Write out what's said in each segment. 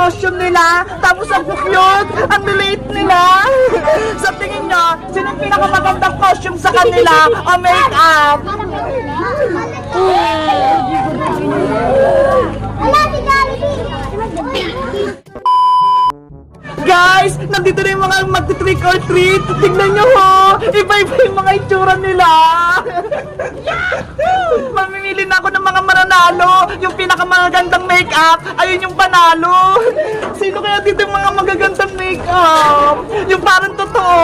costume nila. Tapos ang cute, ang late nila. Sa tingin nyo, sino yung pinakamagandang costume sa kanila? O make-up? Nandito na yung mga magti-trick or treat. Tignan nyo ho, iba-iba yung mga itsura nila. Mamimili na ako ng mga mananalo. Yung pinakamagandang make-up, ayun yung panalo. Sino kaya dito yung mga magagandang make-up? Yung parang totoo.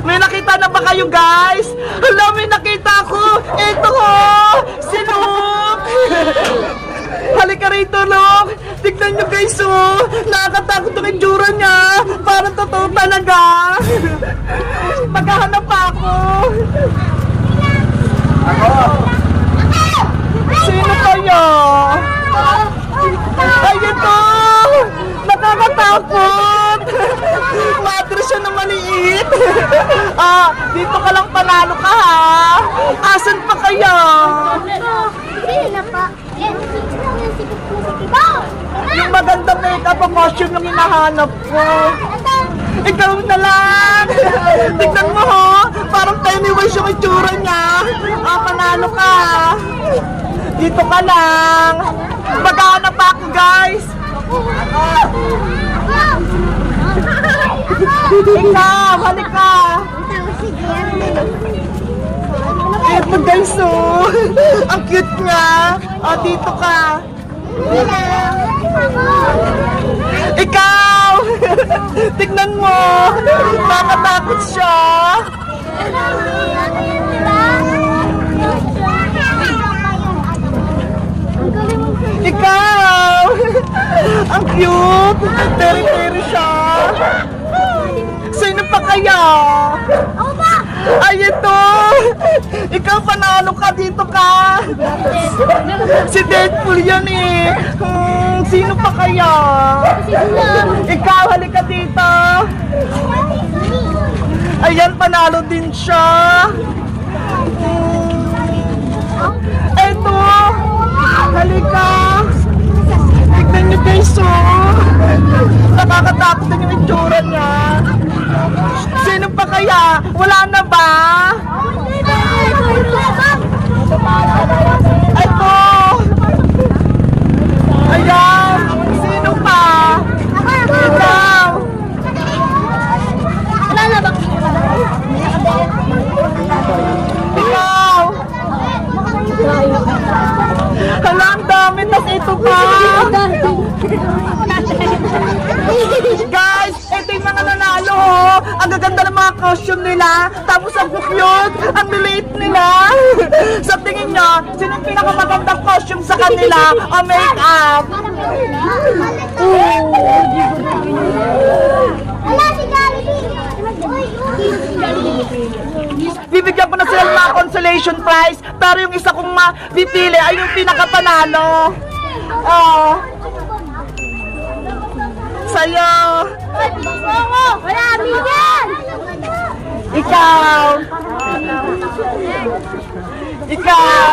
May nakita na ba kayo guys? Hala, may nakita ko. Ito ho, si Luke. Rito, Luke. Tignan nyo guys, oh. Nakakatakot ang itsura niya. Parang totoo talaga. Maghahanap pa ako. Sino kayo? Ay, ito! Nakakatakot! Madre siya na maliit! ah, dito ka lang panalo ka ha! Asan pa kaya? Hindi na pa. Yung magandang makeup ang costume yung hinahanap ko. Ikaw na lang! Tignan mo ho! Parang Pennywise yung itsura niya! Ah, panalo ka! Dito ka lang! Maghahanap pa ako, guys! Ikaw! Halika! Ito guys, oh! Ang cute nga! Oh, dito ka! Ikaw! Tignan mo! Nakatakot siya! Ikaw! Ang cute! Teri-teri siya! Sino pa kaya? Ay, ito! Ikaw panalo ka dito ka! Si Deadpool yan eh! Hmm, sino pa kaya? Ikaw, halika dito! Ayan, panalo din siya! Hmm! Halika! Tignan niyo guys, oh! Nakakatakot din yung itsura niya! Kaya? Wala na ba? Eto! Ayan! Sino pa? Ikaw! Wala na ba? Ikaw! Hala, ang dami! Tas ito pa! Guys, ito yung mga nanalo oh. Ang gaganda ng mga costume nila. Tapos ang cute, ang late nila. Sa tingin nyo, sino yung pinakamagandang costume sa kanila o make-up? Bibigyan ko na sila ng mga consolation prize. Pero yung isa kong mapipili ay yung pinakapanalo. Oh, sa'yo. Miguel! Ikaw. Ikaw.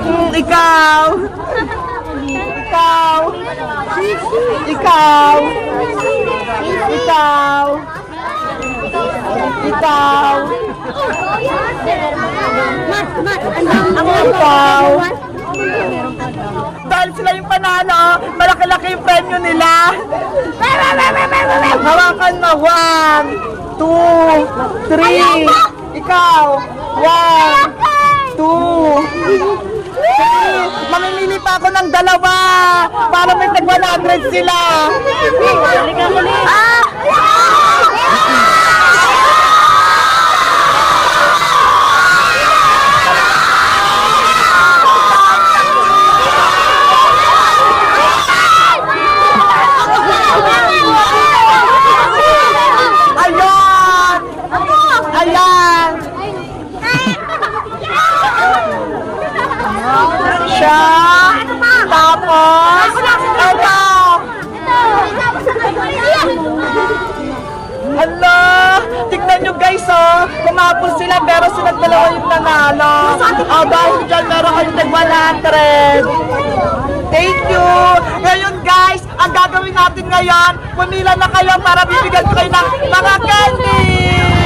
Mm, ikaw. Ikaw. Ikaw. Ikaw. Ikaw. Ikaw. Dahil sila yung panalo, malaki-laki yung premyo nila. Hawakan mo. One, two, three. Ikaw. One, two, three. Mamimili pa ako ng dalawa para may tag 100 sila. Ah! siya. Tapos, ano ito. Hala! Tignan nyo guys, oh! Kumapos sila pero silang dalawa yung nanalo. Oh, dahil dyan meron kayong nag-100. Thank you! Ngayon guys, ang gagawin natin ngayon, pumila na kayo para bibigyan ko kayo ng mga candy!